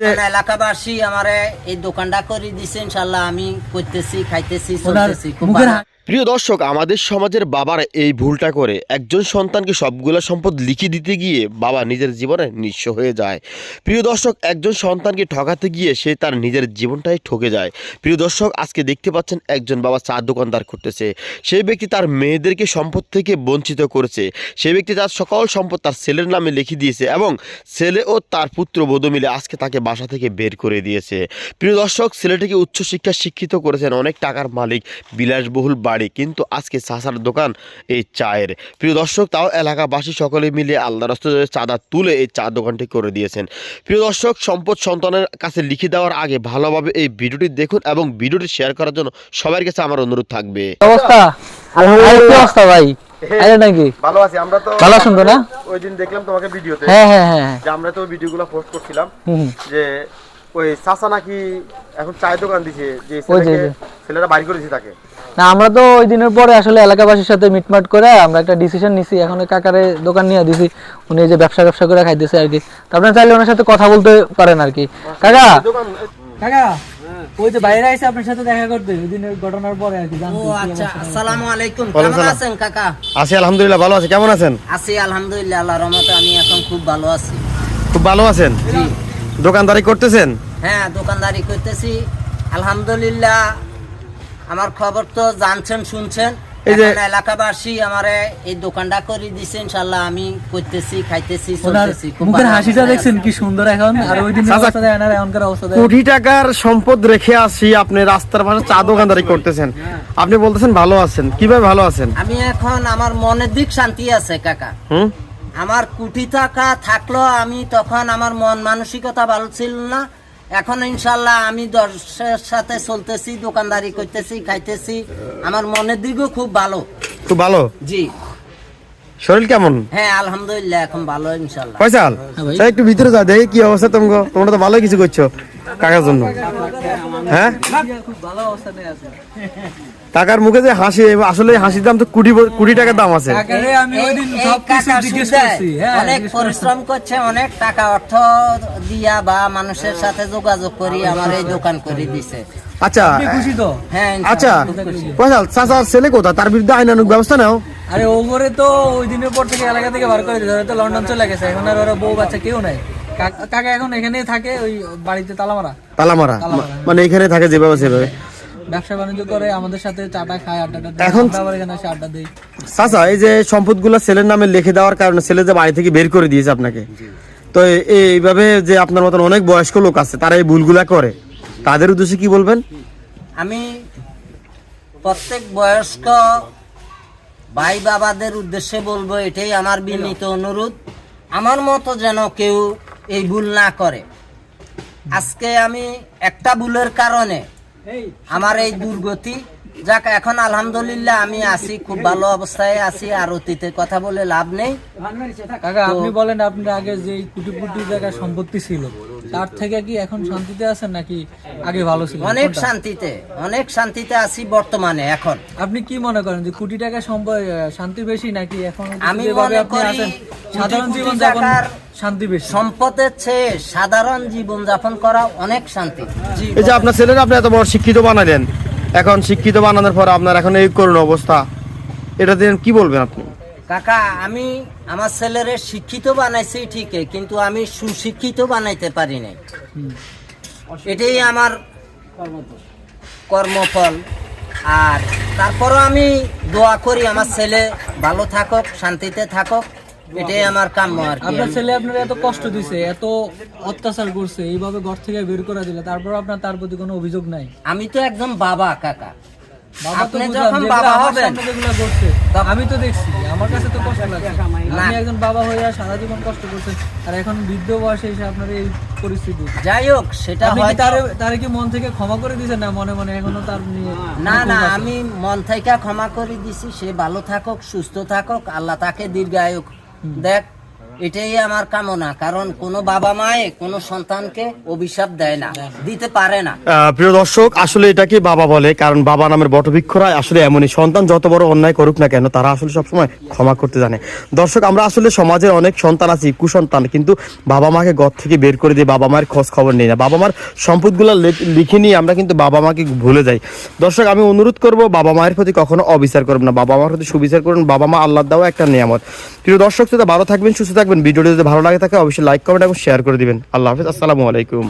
এলাকাবাসী আমার এই দোকানটা করে দিছে ইনশাল্লাহ আমি করতেছি খাইতেছি চলতেছি খুব। প্রিয় দর্শক, আমাদের সমাজের বাবারা এই ভুলটা করে একজন সন্তানকে সবগুলো সম্পদ লিখে দিতে গিয়ে বাবা নিজের জীবনে নিঃস্ব হয়ে যায়। প্রিয় দর্শক, একজন সন্তানকে ঠকাতে গিয়ে সে তার নিজের জীবনটাই ঠকে যায়। প্রিয় দর্শক, আজকে দেখতে পাচ্ছেন একজন বাবা চা দোকানদার করতেছে। সেই ব্যক্তি তার মেয়েদেরকে সম্পদ থেকে বঞ্চিত করেছে। সেই ব্যক্তি তার সকল সম্পদ তার ছেলের নামে লিখে দিয়েছে এবং ছেলে ও তার পুত্রবধূ মিলে আজকে তাকে বাসা থেকে বের করে দিয়েছে। প্রিয় দর্শক, ছেলেটিকে উচ্চশিক্ষা শিক্ষিত করেছেন অনেক টাকার মালিক, বিলাসবহুল বাড়ি কিন্তু আজকে চাষার দোকান এই চায়ের। প্রিয় দর্শক তাও এলাকাবাসী সকলে মিলে আল্লাহ রাস্তা চাঁদা তুলে এই চা দোকানটি করে দিয়েছেন। প্রিয় দর্শক সম্পদ সন্তানের কাছে লিখে দেওয়ার আগে ভালোভাবে এই ভিডিওটি দেখুন এবং ভিডিওটি শেয়ার করার জন্য সবার কাছে আমার অনুরোধ থাকবে। অবস্থা? অবস্থা ভাই? আরে নাকি? ভালো আছি আমরা তো ভালো আছেন না? ওই দিন দেখলাম তোমাকে ভিডিওতে। হ্যাঁ হ্যাঁ হ্যাঁ যে আমরা তো ভিডিওগুলো পোস্ট করছিলাম। যে ওই চাচা নাকি এখন চায়ের দোকান দিছে যে। ছেলেরা বাড়ি করেছে তাকে। না আমরা তো ওই দিনের পরে আসলে এলাকাবাসীর সাথে মিটমাট করে আমরা একটা ডিসিশন নিছি। এখন কাকারে দোকান নিয়ে দিছি। উনি যে ব্যবসা ব্যবসা করে খাইতেছে আর কি। আপনারা চাইলে ওনার সাথে কথা বলতে পারেন আর কি। কাকা! কাকা ওই যে বাইরে আইসে আপনার সাথে দেখা করতে। ওই দিনের ঘটনার পরে আর কি ও আচ্ছা আসসালামু আলাইকুম। কেমন আছেন কাকা? আছি আলহামদুলিল্লাহ ভালো আছি। কেমন আছেন? আছি আলহামদুলিল্লাহ আল্লাহর রহমতে আমি এখন খুব ভালো আছি। খুব ভালো আছেন? জি। দোকানদারি করতেছেন? হ্যাঁ দোকানদারি করতেছি। আলহামদুলিল্লাহ আমার খবর তো জানছেন শুনছেন। এই যে- এলাকাবাসী আমারে এই দোকানটা করে দিছে ইনশাল্লাহ আমি করতেছি খাইতেছি চলতেছি মুখের হাসিটা দেখছেন কি সুন্দর এখন? আর ওই দিনের অবস্থা দেখেন এখনকার অবস্থা কোটি টাকার সম্পদ রেখে আসি আপনি রাস্তার পাশে চা দোকানদারি করতেছেন। আপনি বলতেছেন ভালো আছেন। কীভাবে ভালো আছেন? আমি এখন আমার মনের দিক শান্তি আছে কাকা। হুম? আমার কোটি টাকা থাকল আমি তখন আমার মন মানসিকতা ভালো ছিল না এখন ইনশাল্লাহ আমি দর্শের সাথে চলতেছি দোকানদারি করতেছি খাইতেছি। আমার মনের দিকও খুব ভালো। খুব ভালো? জি। শরীর কেমন? হ্যাঁ আলহামদুলিল্লাহ এখন ভালো ফয়সাল ভাই। একটু ভিতরে যা দেখি কি অবস্থা তোমরা তোমরা তো ভালোই কিছু করছ কাকার জন্য। হ্যাঁ? খুব ভালো অবস্থা নিয়ে আছে টাকার মুখে যে হাসি আসলে হাসির দাম তো কোটি ব- কোটি টাকার দাম আছে। কাকারে হ্যাঁ অনেক পরিশ্রম করছে অনেক টাকা অর্থ দিয়া বা মানুষের সাথে যোগাযোগ করি আমার এই দোকান করে দিছে। আচ্ছা আপনি খুশি তো? হ্যাঁ আচ্ছা ইনশাল্লাহ, ফয়সাল চাচার ছেলে কোথা তার বিরুদ্ধে আইনানুক ব্যবস্থা নাও। আরে ওগরে তো ওই দিনের পর থেকে এলাকা থেকে বার করে দিয়েছে। তো লন্ডন চলে গেছে এখন আর ওরা বউ বাচ্চা কেউ নাই। কাকা এখন এখানেই থাকে ওই বাড়িতে তালামারা। তালামারা। মানে এখানে থাকে যেভাবে সেভাবে? ব্যবসা বাণিজ্য করে আমাদের সাথে চাটা খায় আড্ডা এখন- আবার এখানে এসে আড্ডা দিই। চাচা এই যে সম্পদগুলো ছেলের নামে লিখে দেওয়ার কারণে ছেলে যে বাড়ি থেকে বের করে দিয়েছে আপনাকে তো এইভাবে যে আপনার মতন অনেক বয়স্ক লোক আছে তারা এই ভুলগুলা করে তাদের উদ্দেশ্যে কি বলবেন? আমি প্রত্যেক বয়স্ক ভাই বাবাদের উদ্দেশ্যে বলব এটাই আমার বিনীত অনুরোধ। আমার মতো যেন কেউ এই ভুল না করে। আজকে আমি একটা ভুলের কারণে আমার এই দুর্গতি যাক এখন আলহামদুলিল্লাহ আমি আছি খুব ভালো অবস্থায় আছি আর অতীতের কথা বলে লাভ নেই। কাকা আপনি বলেন আপনার আগে যে কোটি কোটি টাকা সম্পত্তি ছিল। তার থেকে কি এখন শান্তিতে আছেন নাকি আগে ভালো ছিল অনেক শান্তিতে অনেক শান্তিতে আছি বর্তমানে এখন। আপনি কি মনে করেন যে কোটি টাকা সম্পদ শান্তি বেশি নাকি এখন আমি যেভাবে মনে আপনি করি আছেন সাধারণ জীবন যাপন শান্তি বেশি? সম্পদের চেয়ে সাধারণ জীবন যাপন করা অনেক শান্তি। জি। এই যে আপনার ছেলেরা আপনি এত বড় শিক্ষিত বানালেন এখন শিক্ষিত বানানোর পর আপনার এখন এই করুণ অবস্থা। এটা দিয়ে কি বলবেন আপনি? কাকা আমি আমার ছেলেরে শিক্ষিত বানাইছি ঠিকই কিন্তু আমি সুশিক্ষিত বানাইতে পারি নাই। এটাই আমার কর্মফল। আর তারপরও আমি দোয়া করি আমার ছেলে ভালো থাকুক শান্তিতে থাকুক এটাই আমার কাম্য আর আপনার ছেলে আপনার এত কষ্ট দিছে এত অত্যাচার করছে এইভাবে ঘর থেকে বের করে দিলে তারপর আপনার তার প্রতি কোনো অভিযোগ নাই? আমি তো একদম বাবা কাকা। আপনি যখন বাবা হবেন সামনে যেগুলো করছে, আমি তো দেখছি আমার কাছে তো কষ্ট লাগছে। আপনি একজন বাবা হয়ে সারা জীবন কষ্ট করছেন আর এখন বৃদ্ধ বয়সে এসে আপনার এই পরিস্থিতি। যাই হোক সেটা তারে তারে কি মন থেকে ক্ষমা করে দিয়েছেন না মনে মনে এখনও তার নিয়ে না না আমি মন থেকে ক্ষমা করে দিছি সে ভালো থাকুক সুস্থ থাকুক আল্লাহ তাকে দীর্ঘায়ু দেখ। এটাই আমার কামনা, কারণ কোনো বাবা মায়ে কোনো সন্তানকে অভিশাপ দেয় না, দিতে পারে না। প্রিয় দর্শক, আসলে এটাকে বাবা বলে, কারণ বাবা নামের বটবৃক্ষরা আসলে এমনই। সন্তান যত বড় অন্যায় করুক না কেন, তারা আসলে সবসময় ক্ষমা করতে জানে। দর্শক, আমরা আসলে সমাজের অনেক সন্তান আছি, কুসন্তান, কিন্তু বাবা মাকে ঘর থেকে বের করে দিয়ে বাবা মায়ের খোঁজ খবর নেই না। বাবা মার সম্পদগুলো লিখে নিয়ে আমরা কিন্তু বাবা মাকে ভুলে যাই। দর্শক, আমি অনুরোধ করব, বাবা মায়ের প্রতি কখনো অবিচার করবেন না। বাবা মার প্রতি সুবিচার করুন। বাবা মা আল্লাহ দাও একটা নিয়ামত। প্রিয় দর্শক, শ্রোতা, ভালো থাকবেন, সুস্থ থাকবেন, ভিডিওটি যদি ভালো লাগে থাকে, অবশ্যই লাইক কমেন্ট এবং শেয়ার করে দিবেন। আল্লাহ হাফিজ, আসসালামু আলাইকুম।